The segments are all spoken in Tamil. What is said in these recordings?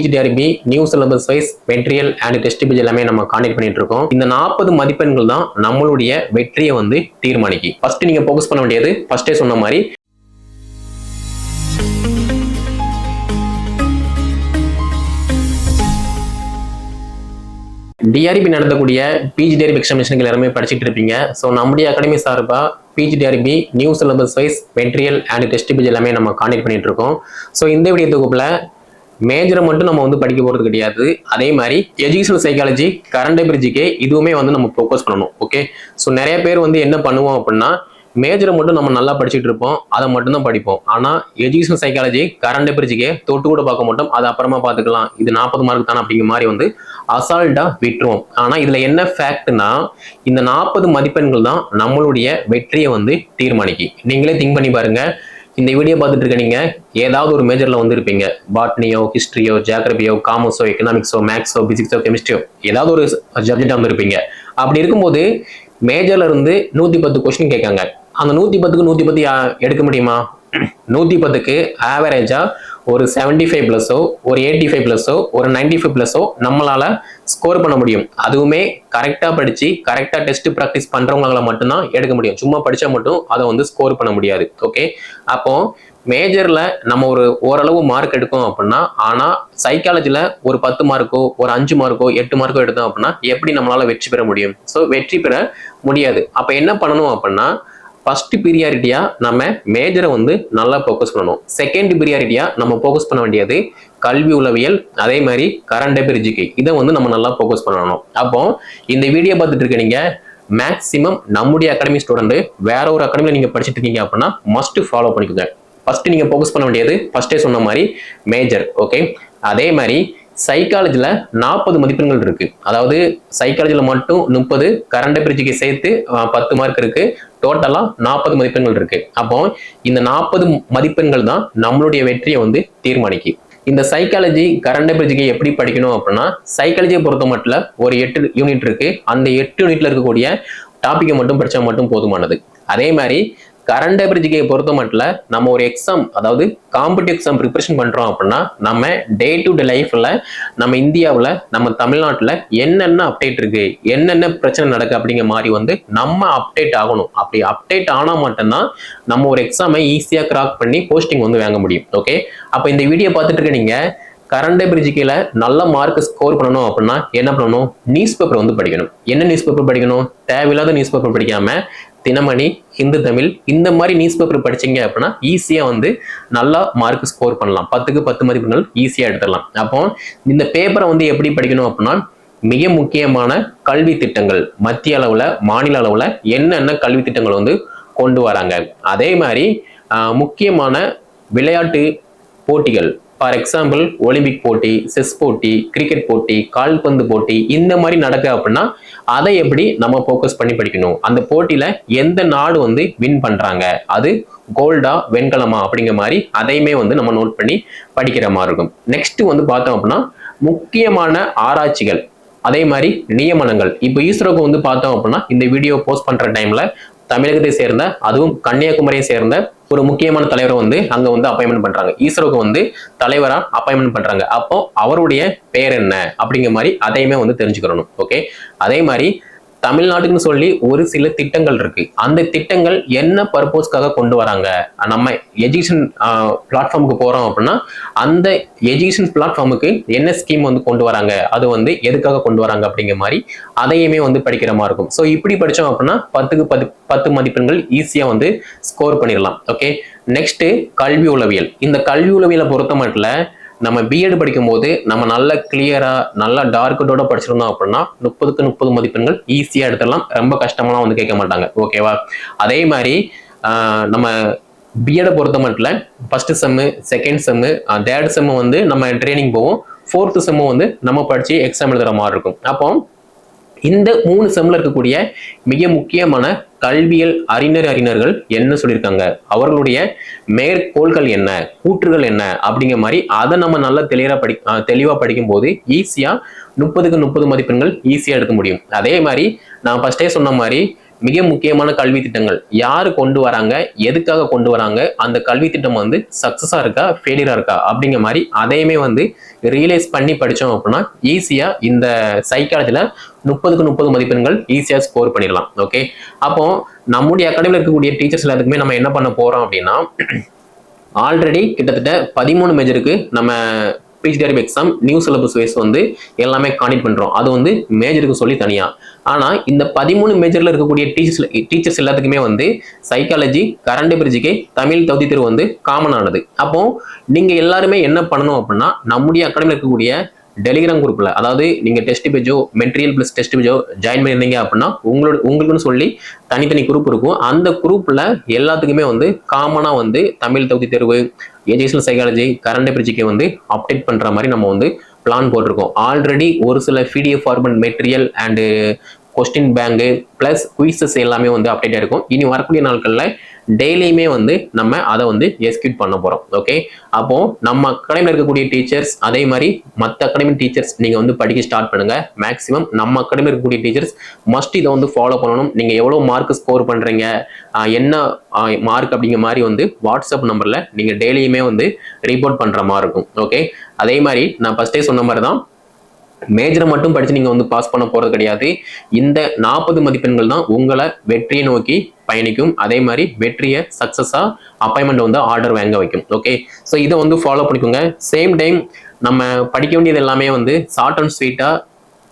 PGTRB new syllabus wise material and test page எல்லாமே நம்ம கான்டெக்ட் பண்ணிட்டு இருக்கோம் இந்த நாற்பது மதிப்பெண்கள் தான் நம்மளுடைய வெற்றியை வந்து தீர்மானிக்கு. ஃபர்ஸ்ட் நீங்க ஃபோக்கஸ் பண்ண வேண்டியது ஃபர்ஸ்டே சொன்ன மாதிரி டிஆர்பி நடத்தக்கூடிய பிஜிடிஆர்பி எக்ஸாமினேஷனுக்கு எல்லாருமே படிச்சுட்டு இருப்பீங்க. ஸோ நம்முடைய அகாடமி சார்பாக PGTRB new syllabus wise material and test page எல்லாமே நம்ம கான்டெக்ட் பண்ணிட்டு இருக்கோம் ஸோ இந்த வீடியோ தொகுப்பில் மேஜரை மட்டும் நம்ம வந்து படிக்க போகிறது கிடையாது. அதே மாதிரி எஜுகேஷனல் சைக்காலஜி கரண்ட் பிரிட்ஜுக்கே இதுவுமே வந்து நம்ம ஃபோக்கஸ் பண்ணணும். ஓகே ஸோ நிறைய பேர் வந்து என்ன பண்ணுவோம் அப்படின்னா மேஜரை மட்டும் நம்ம நல்லா படிச்சுட்டு இருப்போம். அதை மட்டும்தான் படிப்போம். ஆனால் எஜுகேஷனல் சைக்காலஜி கரண்ட் பிரிட்ஜுக்கே தொட்டு கூட பார்க்க மாட்டோம். அது அப்புறமா பார்த்துக்கலாம். இது நாற்பது மார்க் தானே அப்படிங்கிற மாதிரி வந்து அசால்ட்டாக விட்டுருவோம். ஆனால் இதில் என்ன ஃபேக்ட்னா இந்த நாற்பது மதிப்பெண்கள் தான் நம்மளுடைய வெற்றியை வந்து தீர்மானிக்கு நீங்களே திங்க் பண்ணி பாருங்கள் இந்த வீடியோ பார்த்துட்டு இருக்க நீங்க ஏதாவது ஒரு மேஜர்ல வந்திருப்பீங்க. பாட்னியோ ஹிஸ்ட்ரியோ ஜியாகிரபியோ காமர்ஸோ எக்கனாமிக்ஸோ மேக்ஸோ பிசிக்ஸோ கெமிஸ்ட்ரியோ ஏதாவது ஒரு சப்ஜெக்டா வந்திருப்பீங்க. அப்படி இருக்கும்போது மேஜர்ல இருந்து நூத்தி பத்து கொஸ்டின் கேட்காங்க. அந்த நூத்தி பத்துக்கு நூத்தி பத்து எடுக்க முடியுமா? நூற்றி பத்துக்கு ஆவரேஜாக ஒரு செவன்டி ஃபைவ் ப்ளஸோ ஒரு எயிட்டி ஃபைவ் ப்ளஸோ ஒரு நைன்டி ஃபைவ் ப்ளஸோ நம்மளால ஸ்கோர் பண்ண முடியும். அதுவுமே கரெக்டாக படித்து கரெக்டாக டெஸ்ட் ப்ராக்டிஸ் பண்ணுறவங்களால மட்டும்தான் எடுக்க முடியும். சும்மா படித்தா மட்டும் அதை வந்து ஸ்கோர் பண்ண முடியாது. ஓகே அப்போ மேஜரில் நம்ம ஒரு ஓரளவு மார்க் எடுக்கோம் அப்படின்னா ஆனால் சைக்காலஜியில் ஒரு பத்து மார்க்கோ ஒரு அஞ்சு மார்க்கோ எட்டு மார்க்கோ எடுத்தோம் அப்படின்னா எப்படி நம்மளால் வெற்றி பெற முடியும்? ஸோ வெற்றி பெற முடியாது. அப்போ என்ன பண்ணணும் அப்படின்னா ஃபர்ஸ்ட் பீரியாரிட்டியா நம்ம மேஜரை வந்து நல்லா ஃபோக்கஸ் பண்ணணும். செகண்ட் பீரியாரிட்டியா நம்ம ஃபோக்கஸ் பண்ண வேண்டியது கல்வி உளவியல் அதே மாதிரி கரண்ட் அஃபேர் இதை வந்து நம்ம நல்லா ஃபோக்கஸ் பண்ணணும். அப்போ இந்த வீடியோ பார்த்துட்டு இருக்க நீங்க மேக்ஸிமம் நம்முடைய அகாடமி ஸ்டூடெண்ட் வேற ஒரு அகாடமியில் நீங்க படிச்சுட்டு இருக்கீங்க அப்படின்னா மஸ்ட் ஃபாலோ பண்ணிக்கோங்க. ஃபர்ஸ்ட் நீங்க ஃபோக்கஸ் பண்ண வேண்டியது ஃபர்ஸ்டே சொன்ன மாதிரி மேஜர் ஓகே அதே மாதிரி சைக்காலஜியில் நாற்பது மதிப்பெண்கள் இருக்கு. அதாவது சைக்காலஜியில் மட்டும் முப்பது கரண்ட் பிரிட்ஜுக்கு சேர்த்து பத்து மார்க் இருக்கு. டோட்டலா நாற்பது மதிப்பெண்கள் இருக்கு. அப்போ இந்த நாற்பது மதிப்பெண்கள் தான் நம்மளுடைய வெற்றியை வந்து தீர்மானிக்கு. இந்த சைக்காலஜி கரண்ட் பிரிட்ஜுக்கு எப்படி படிக்கணும் அப்படின்னா சைக்காலஜியை பொறுத்த மட்டும் ஒரு எட்டு யூனிட் இருக்கு. அந்த எட்டு யூனிட்ல இருக்கக்கூடிய டாப்பிக்கை மட்டும் படிச்சா மட்டும் போதுமானது. அதே மாதிரி கரண்ட் அபிரிஜிக்கை பொறுத்த மட்டும் நம்ம ஒரு எக்ஸாம் அதாவது காம்படிட்டிவ் எக்ஸாம் ப்ரிப்பரேஷன் பண்ணுறோம் அப்படின்னா நம்ம டே டு டே லைஃப்ல நம்ம இந்தியாவில் நம்ம தமிழ்நாட்டில் என்னென்ன அப்டேட் இருக்கு என்னென்ன பிரச்சனை நடக்கு அப்படிங்கிற மாதிரி வந்து நம்ம அப்டேட் ஆகணும். அப்படி அப்டேட் ஆனால் மட்டும்தான் நம்ம ஒரு எக்ஸாமை ஈஸியாக கிராக் பண்ணி போஸ்டிங் வந்து வாங்க முடியும். ஓகே அப்போ இந்த வீடியோ பார்த்துட்டு இருக்க நீங்க கரண்ட் பிரிஜிக்கையில் நல்ல மார்க் ஸ்கோர் பண்ணணும் அப்படின்னா என்ன பண்ணணும்? நியூஸ் பேப்பர் வந்து படிக்கணும். என்ன நியூஸ் பேப்பர் படிக்கணும்? தேவையில்லாத நியூஸ் பேப்பர் படிக்காம தினமணி ஹிந்து தமிழ் இந்த மாதிரி நியூஸ் பேப்பர் படிச்சீங்க அப்படின்னா ஈஸியாக வந்து நல்லா மார்க் ஸ்கோர் பண்ணலாம். பத்துக்கு பத்து மதிப்பெண்கள் ஈஸியாக எடுத்துடலாம். அப்போ இந்த பேப்பரை வந்து எப்படி படிக்கணும் அப்படின்னா மிக முக்கியமான கல்வி திட்டங்கள் மத்திய அளவில் மாநில அளவில் என்னென்ன கல்வி திட்டங்கள் வந்து கொண்டு வராங்க. அதே மாதிரி முக்கியமான விளையாட்டு போட்டிகள் ஃபார் எக்ஸாம்பிள் ஒலிம்பிக் போட்டி செஸ் போட்டி கிரிக்கெட் போட்டி கால்பந்து போட்டி இந்த மாதிரி நடக்க அப்படின்னா அதை எப்படி நம்ம ஃபோக்கஸ் பண்ணி படிக்கணும்? அந்த போட்டியில் எந்த நாடு வந்து வின் பண்ணுறாங்க அது கோல்டா வெண்கலமா அப்படிங்கிற மாதிரி அதையுமே வந்து நம்ம நோட் பண்ணி படிக்கிற மாதிரி இருக்கும். நெக்ஸ்ட் வந்து பார்த்தோம் அப்படின்னா முக்கியமான ஆராய்ச்சிகள். அதே மாதிரி நியமனங்கள். இப்போ ஈஸ்ரோக்கு வந்து பார்த்தோம் அப்படின்னா இந்த வீடியோ போஸ்ட் பண்ணுற டைமில் தமிழகத்தை சேர்ந்த அதுவும் கன்னியாகுமரியை சேர்ந்த ஒரு முக்கியமான தலைவரை வந்து அங்க வந்து அப்பாயின்மெண்ட் பண்றாங்க. ஈஸ்ரோக்கு வந்து தலைவரா அப்பாயின்மெண்ட் பண்றாங்க. அப்போ அவருடைய பெயர் என்ன? அப்படிங்கிற மாதிரி அதையுமே வந்து தெரிஞ்சுக்கிறணும் ஓகே அதே மாதிரி தமிழ்நாட்டுக்குன்னு சொல்லி ஒரு சில திட்டங்கள் இருக்கு. அந்த திட்டங்கள் என்ன பர்பஸ்க்காக கொண்டு வராங்க? நம்ம எஜுகேஷன் பிளாட்ஃபார்முக்கு போறோம் அப்படின்னா அந்த எஜுகேஷன் பிளாட்ஃபார்முக்கு என்ன ஸ்கீம் வந்து கொண்டு வராங்க? அது வந்து எதுக்காக கொண்டு வராங்க அப்படிங்கிற மாதிரி அதையுமே வந்து படிக்கிற மாதிரி இருக்கும். ஸோ இப்படி படித்தோம் அப்படின்னா பத்துக்கு பத்து பத்து மதிப்பெண்கள் ஈஸியா வந்து ஸ்கோர் பண்ணிடலாம். ஓகே நெக்ஸ்ட் கல்வி உளவியல். இந்த கல்வி உளவியலை பொறுத்த மட்டும் நம்ம பிஎட் படிக்கும்போது நம்ம நல்ல கிளியரா நல்ல டார்க்கட்டோட படிச்சிருந்தோம் அப்படின்னா முப்பதுக்கு முப்பது மதிப்பெண்கள் ஈஸியா எடுத்துடலாம். ரொம்ப கஷ்டமெல்லாம் வந்து கேட்க மாட்டாங்க. ஓகேவா அதே மாதிரி நம்ம பிஎடை பொறுத்த மட்டும் first sem second sem third sem வந்து நம்ம ட்ரைனிங் போவோம். ஃபோர்த்து செம்மு வந்து நம்ம படிச்சு எக்ஸாம் எழுதுற மாதிரி இருக்கும். அப்போ இந்த மூணு செம்ல இருக்கக்கூடிய மிக முக்கியமான கல்வியல் அறிஞர் அறிஞர்கள் என்ன சொல்லியிருக்காங்க? அவர்களுடைய மேற்கோள்கள் என்ன? கூற்றுகள் என்ன? அப்படிங்கிற மாதிரி அதை நம்ம நல்லா தெளிவா படி தெளிவாக தெளிவா படிக்கும் போது ஈஸியா முப்பதுக்கு முப்பது மதிப்பெண்கள் ஈஸியா எடுக்க முடியும். அதே மாதிரி நான் ஃபர்ஸ்டே சொன்ன மாதிரி மிக முக்கியமான கல்வி திட்டங்கள். யார் கொண்டு வராங்க? எதுக்காக கொண்டு வராங்க? அந்த கல்வி திட்டம் வந்து சக்ஸஸாக இருக்கா? ஃபெயிலியராக இருக்கா? அப்படிங்கிற மாதிரி அதையுமே வந்து ரியலைஸ் பண்ணி படித்தோம் அப்படின்னா ஈஸியாக இந்த சைக்காலஜியில் முப்பதுக்கு முப்பது மதிப்பெண்கள் ஈஸியாக ஸ்கோர் பண்ணிடலாம். ஓகே அப்போ நம்முடைய அகாடமியில் இருக்கக்கூடிய டீச்சர்ஸ் எல்லாத்துக்குமே நம்ம என்ன பண்ண போகிறோம் அப்படின்னா ஆல்ரெடி கிட்டத்தட்ட பதிமூணு மேஜருக்கு நம்ம PGTRB exam new syllabus wise வந்து எல்லாமே காண்டக்ட் பண்ணுறோம் அது வந்து மேஜருக்கு சொல்லி தனியாக ஆனால் இந்த பதிமூணு மேஜரில் இருக்கக்கூடிய டீச்சர்ஸ் டீச்சர்ஸ் எல்லாத்துக்குமே வந்து சைக்காலஜி கரண்ட் பிரிட்ஜுக்கு தமிழ் தகுதி தேர்வு வந்து காமன் ஆனது. அப்போ நீங்க எல்லாருமே என்ன பண்ணணும் அப்படின்னா நம்முடைய அகாடமியில் இருக்கக்கூடிய டெலிகிராம் குரூப்பில் அதாவது நீங்கள் டெஸ்ட் பேஜோ மெட்டீரியல் ப்ளஸ் டெஸ்ட் பேஜோ ஜாயின் பண்ணியிருந்தீங்க அப்படின்னா உங்களோட உங்களுக்குன்னு சொல்லி தனித்தனி குரூப் இருக்கும். அந்த குரூப்பில் எல்லாத்துக்குமே வந்து காமனாக வந்து தமிழ் தகுதி தேர்வு எஜுகேஷனல் சைக்காலஜி கரண்ட் பிரிட்ஜிக்கு வந்து அப்டேட் பண்ணுற மாதிரி நம்ம வந்து பிளான் போட்டிருக்கோம். ஆல்ரெடி ஒரு சில PDF format material and question bank plus quizzes எல்லாமே வந்து அப்டேட் ஆகிருக்கும் இனி வரக்கூடிய நாட்களில் டெய்லியுமே வந்து நம்ம அதை வந்து எக்ஸிக்யூட் பண்ண போகிறோம் ஓகே அப்போ நம்ம அகாடமியில் இருக்கக்கூடிய டீச்சர்ஸ் அதே மாதிரி மற்ற அகாடமி டீச்சர்ஸ் நீங்கள் வந்து படிக்க ஸ்டார்ட் பண்ணுங்க. மேக்ஸிமம் நம்ம அகாடமியில் இருக்கக்கூடிய டீச்சர்ஸ் மஸ்ட் இதை வந்து ஃபாலோ பண்ணணும். நீங்கள் எவ்வளோ மார்க் ஸ்கோர் பண்ணுறீங்க என்ன மார்க் அப்படிங்கிற மாதிரி வந்து வாட்ஸ்அப் நம்பரில் நீங்கள் டெய்லியுமே வந்து ரிப்போர்ட் பண்ணுற மாதிரி இருக்கும். ஓகே அதே மாதிரி நான் ஃபஸ்ட்டே சொன்ன மாதிரி தான் மேஜரை மட்டும் படித்து நீங்கள் வந்து பாஸ் பண்ண போகிறது கிடையாது. இந்த நாற்பது மதிப்பெண்கள் தான் உங்களை வெற்றியை நோக்கி பயணிக்கும். அதே மாதிரி வெற்றியை சக்ஸஸாக அப்பாயின்மெண்ட் வந்து ஆர்டர் வாங்க வைக்கும். ஓகே ஸோ இதை வந்து ஃபாலோ பண்ணிக்கோங்க. சேம் டைம் நம்ம படிக்க வேண்டியது எல்லாமே வந்து ஷார்ட் அண்ட் ஸ்வீட்டாக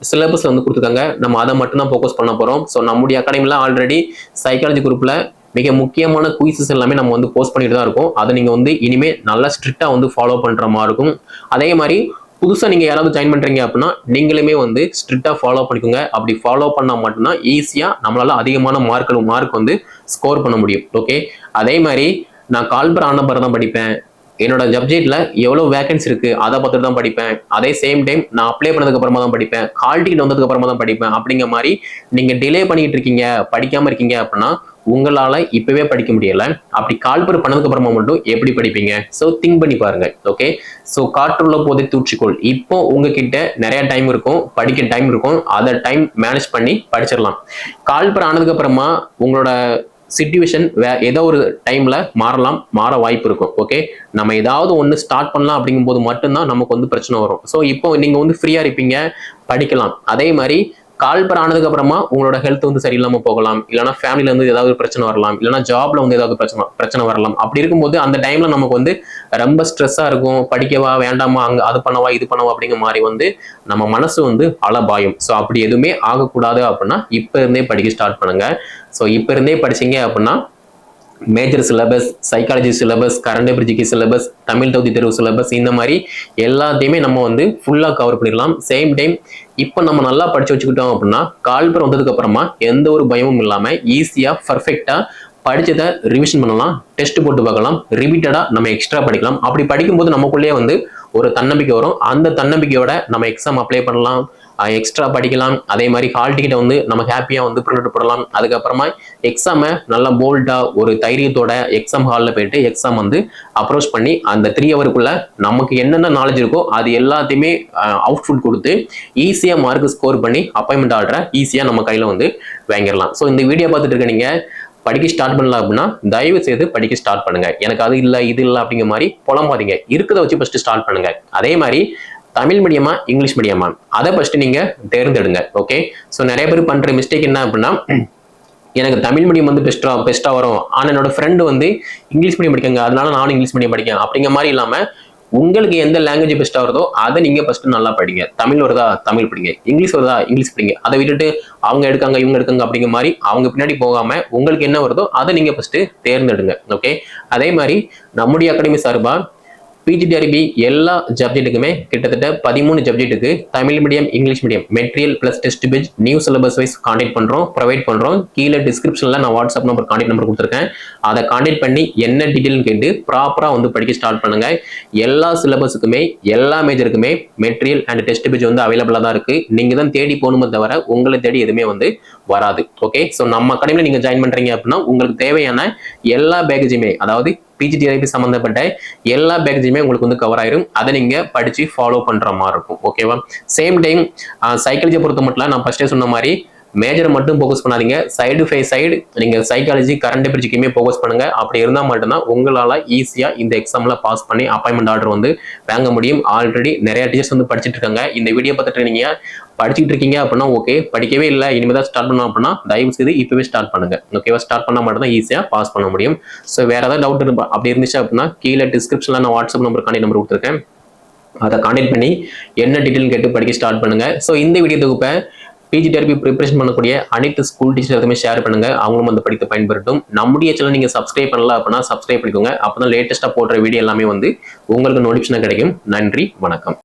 சிலபஸ் வந்து கொடுத்துருக்காங்க நம்ம அதை மட்டும்தான் ஃபோக்கஸ் பண்ண போகிறோம் ஸோ நம்முடைய அகாடமியில் ஆல்ரெடி சைக்காலஜி குரூப்பில் மிக முக்கியமான குயிசஸ் எல்லாமே நம்ம வந்து போஸ்ட் பண்ணிட்டு தான் இருக்கோம். அதை நீங்கள் வந்து இனிமேல் நல்லா ஸ்ட்ரிக்டாக வந்து ஃபாலோ பண்ணுற மாதிரி இருக்கும். அதே மாதிரி புதுசாக நீங்கள் யாராவது ஜாயின் பண்ணுறீங்க அப்படின்னா நீங்களுமே வந்து ஸ்ட்ரிக்டாக ஃபாலோ பண்ணிக்கோங்க. அப்படி ஃபாலோ பண்ணால் மட்டும்தான் ஈஸியாக நம்மளால் அதிகமான மார்க் மார்க் வந்து ஸ்கோர் பண்ண முடியும். ஓகே அதே மாதிரி நான் கால்பர் ஆனபர் தான் படிப்பேன். என்னோட சப்ஜெக்ட்ல எவ்வளோ வேகன்சி இருக்குது அதை பார்த்துட்டு தான் படிப்பேன். அதே சேம் டைம் நான் அப்ளை பண்ணதுக்கு அப்புறமா தான் படிப்பேன். கால் டிக்கெட் வந்ததுக்கு அப்புறமா தான் படிப்பேன். அப்படிங்கிற மாதிரி நீங்கள் டிலே பண்ணிட்டு இருக்கீங்க படிக்காமல் இருக்கீங்க அப்படின்னா உங்களால இப்பவே படிக்க முடியல. அப்படி கால்பர் பண்ணதுக்கு அப்புறமா மட்டும் எப்படி படிப்பீங்க? ஸோ திங்க் பண்ணி பாருங்க. ஓகே ஸோ காற்றுள்ள போதை தூச்சிக்கோள் இப்போ உங்ககிட்ட நிறைய டைம் இருக்கும். படிக்க டைம் இருக்கும். அதை டைம் மேனேஜ் பண்ணி படிச்சிடலாம். கால்பர் ஆனதுக்கு அப்புறமா உங்களோட சுச்சுவேஷன் வே ஏதோ ஒரு டைம்ல மாறலாம். மாற வாய்ப்பு இருக்கும். ஓகே நம்ம ஏதாவது ஒன்று ஸ்டார்ட் பண்ணலாம் அப்படிங்கும்போது மட்டும்தான் நமக்கு வந்து பிரச்சனை வரும். ஸோ இப்போ நீங்கள் வந்து ஃப்ரீயாக இருப்பீங்க. படிக்கலாம். அதே மாதிரி கால்பர் ஆனதுக்கு அப்புறமா உங்களோட ஹெல்த் வந்து சரியில்லாம போகலாம். இல்லைனா ஃபேமிலில இருந்து ஏதாவது பிரச்சனை வரலாம். இல்லைனா ஜாப்ல வந்து ஏதாவது பிரச்சனை பிரச்சனை வரலாம். அப்படி இருக்கும்போது அந்த டைம்ல நமக்கு வந்து ரொம்ப ஸ்ட்ரெஸ்ஸா இருக்கும். படிக்கவா வேண்டாமா அங்க அது பண்ணவா இது பண்ணவா அப்படிங்கிற மாதிரி வந்து நம்ம மனசு வந்து அலபாயும். ஸோ அப்படி எதுவுமே ஆகக்கூடாது அப்படின்னா இப்ப இருந்தே படிக்க ஸ்டார்ட் பண்ணுங்க. ஸோ இப்ப இருந்தே படிச்சீங்க அப்படின்னா major syllabus psychology syllabus current பிரிஜிக்கு syllabus Tamil தகுதி தேர்வு சிலபஸ் இந்த மாதிரி எல்லாத்தையுமே நம்ம வந்து ஃபுல்லாக கவர் பண்ணிடலாம். சேம் டைம் இப்போ நம்ம நல்லா படிச்சு வச்சுக்கிட்டோம் அப்படின்னா கால்பர் வந்ததுக்கு அப்புறமா எந்த ஒரு பயமும் இல்லாமல் ஈஸியாக பர்ஃபெக்டாக படித்ததை ரிவிஷன் பண்ணலாம். டெஸ்ட் போட்டு பார்க்கலாம். ரிப்பீட்டடாக நம்ம எக்ஸ்ட்ரா படிக்கலாம். அப்படி படிக்கும்போது நமக்குள்ளேயே வந்து ஒரு தன்னம்பிக்கை வரும். அந்த தன்னம்பிக்கையோட நம்ம எக்ஸாம் அப்ளை பண்ணலாம். எக்ஸ்ட்ரா படிக்கலாம். அதே மாதிரி ஹால் டிக்கெட்டை வந்து நம்ம ஹாப்பியாக வந்து பிரிண்ட் போடலாம். அதுக்கப்புறமா எக்ஸாமை நல்லா போல்டாக ஒரு தைரியத்தோட எக்ஸாம் ஹாலில் போயிட்டு எக்ஸாம் வந்து அப்ரோச் பண்ணி அந்த த்ரீ ஹவருக்குள்ளே நமக்கு என்னென்ன நாலேஜ் இருக்கோ அது எல்லாத்தையுமே அவுட்புட் கொடுத்து ஈஸியாக மார்க் ஸ்கோர் பண்ணி அப்பாயின்மெண்ட் ஆர்டரை ஈஸியாக நம்ம கையில் வந்து வாங்கிடலாம். ஸோ இந்த வீடியோ பார்த்துட்டு இருக்க நீங்கள் படிக்க ஸ்டார்ட் பண்ணலாம் அப்படின்னா தயவு செய்து படிக்க ஸ்டார்ட் பண்ணுங்க. எனக்கு அது இல்லை இது இல்லை அப்படிங்கிற மாதிரி புலம்பாதீங்க. இருக்கிறத வச்சு ஃபஸ்ட்டு ஸ்டார்ட் பண்ணுங்க. அதே மாதிரி தமிழ் மீடியமா இங்கிலீஷ் மீடியமா அதை ஃபர்ஸ்ட் நீங்க தேர்ந்தெடுங்க ஓகே ஸோ நிறைய பேர் பண்ற மிஸ்டேக் என்ன அப்படின்னா எனக்கு தமிழ் மீடியம் வந்து பெஸ்டா பெஸ்ட்டாக வரும். ஆனால் என்னோட ஃப்ரெண்டு வந்து இங்கிலீஷ் மீடியம் படிக்காங்க அதனால நானும் இங்கிலீஷ் மீடியம் படிக்கேன் அப்படிங்கிற மாதிரி இல்லாமல் உங்களுக்கு எந்த லாங்குவேஜ் பெஸ்ட்டாக வருதோ அதை நீங்கள் ஃபஸ்ட்டு நல்லா படிங்க. தமிழ் வருதா? தமிழ் படிங்க. இங்கிலீஷ் வருதா? இங்கிலீஷ் படிங்க. அதை விட்டுட்டு அவங்க எடுக்காங்க இவங்க எடுக்காங்க அப்படிங்கிற மாதிரி அவங்க பின்னாடி போகாமல் உங்களுக்கு என்ன வருதோ அதை நீங்கள் ஃபஸ்ட்டு தேர்ந்தெடுங்க ஓகே அதே மாதிரி நம்முடைய அகாடமி சார்பா பிஜிடிஆர்பி எல்லா சப்ஜெக்ட்டுக்குமே கிட்டத்தட்ட பதிமூணு சப்ஜெக்ட்டுக்கு Tamil medium English medium material plus test page new syllabus wise contact பண்ணுறோம் ப்ரொவைட் பண்ணுறோம் கீழே டிஸ்கிரிப்ஷனில் நான் வாட்ஸ்அப் நம்பர் கான்டெக்ட் நம்பர் கொடுத்துருக்கேன். அதை கான்டெக்ட் பண்ணி என்ன டீட்டெயில்னு கேட்டு ப்ராப்பராக வந்து படிக்க ஸ்டார்ட் பண்ணுங்க. எல்லா சிலபஸுக்குமே எல்லா மேஜருக்குமே மெட்டீரியல் அண்ட் டெஸ்ட் பேஜ் வந்து அவைலபிளாக தான் இருக்குது நீங்கள் தான் தேடி போகணுமே தவிர உங்களை தேடி எதுவுமே வந்து வராது. ஓகே ஸோ நம்ம அகாடமியில் நீங்கள் ஜாயின் பண்ணுறீங்க அப்படின்னா உங்களுக்கு தேவையான எல்லா பேக்கேஜுமே அதாவது பிஜிடிஐபி சம்மந்தப்பட்ட எல்லா பேக்கேஜுமே உங்களுக்கு வந்து கவர் ஆயிரும். அதை நீங்கள் படித்து ஃபாலோ பண்ணுற மாதிரி இருக்கும். ஓகேவா சேம் டைம் சைக்காலஜியை பொறுத்த மட்டும் நான் ஃபஸ்ட்டே சொன்ன மாதிரி மேஜரை மட்டும் ஃபோக்கஸ் பண்ணாதீங்க. சைடு பை சைடு நீங்கள் சைக்காலஜி கரண்ட் பிரிச்சுக்குமே ஃபோக்கஸ் பண்ணுங்கள் அப்படி இருந்தால் மட்டும்தான் உங்களால் ஈஸியாக இந்த எக்ஸாமில் பாஸ் பண்ணி அப்பாயின்மெண்ட் ஆர்டர் வந்து வாங்க முடியும். ஆல்ரெடி நிறைய டீச்சர்ஸ் வந்து படிச்சுட்டு இருக்காங்க. இந்த வீடியோ பார்த்துட்டு நீங்கள் படிச்சுட்டு இருக்கீங்க அப்படின்னா ஓகே படிக்கவே இல்லை. இனிமேல் தான் ஸ்டார்ட் பண்ணோம் அப்படின்னா தயவு செய்து இப்போவே ஸ்டார்ட் பண்ணுங்கள் ஓகேவா ஸ்டார்ட் பண்ணால் மட்டும் தான் ஈஸியாக பாஸ் பண்ண முடியும். ஸோ வேறு ஏதாவது டவுட் இருந்தா அப்படி இருந்துச்சு அப்படின்னா கீழே டிஸ்கிரிப்ஷனில் நான் வாட்ஸ்அப் நம்பர் கான்டெக்ட் நம்பர் கொடுத்துருக்கேன். அதை கான்டெக்ட் பண்ணி என்ன டீட்டெயில் கேட்டு படிக்க ஸ்டார்ட் பண்ணுங்கள் ஸோ இந்த வீடியோ தொகுப்பை பிஜிடிஆர்பி ப்ரிப்பரேஷன் பண்ணக்கூடிய அனைத்து ஸ்கூல் டீச்சர் எதுவுமே ஷேர் பண்ணுங்க. அவங்களும் வந்து படித்து பயன்படுத்தும் நம்முடைய சேனல் நீங்க சப்ஸ்கிரைப் பண்ணல அப்படின்னா சப்ஸ்கிரைப் பண்ணிக்கோங்க. அப்போ தான் லேட்டஸ்ட்டாக போடுற வீடியோ எல்லாமே வந்து உங்களுக்கு நோட்டிஃபிகேஷன் கிடைக்கும். நன்றி வணக்கம்.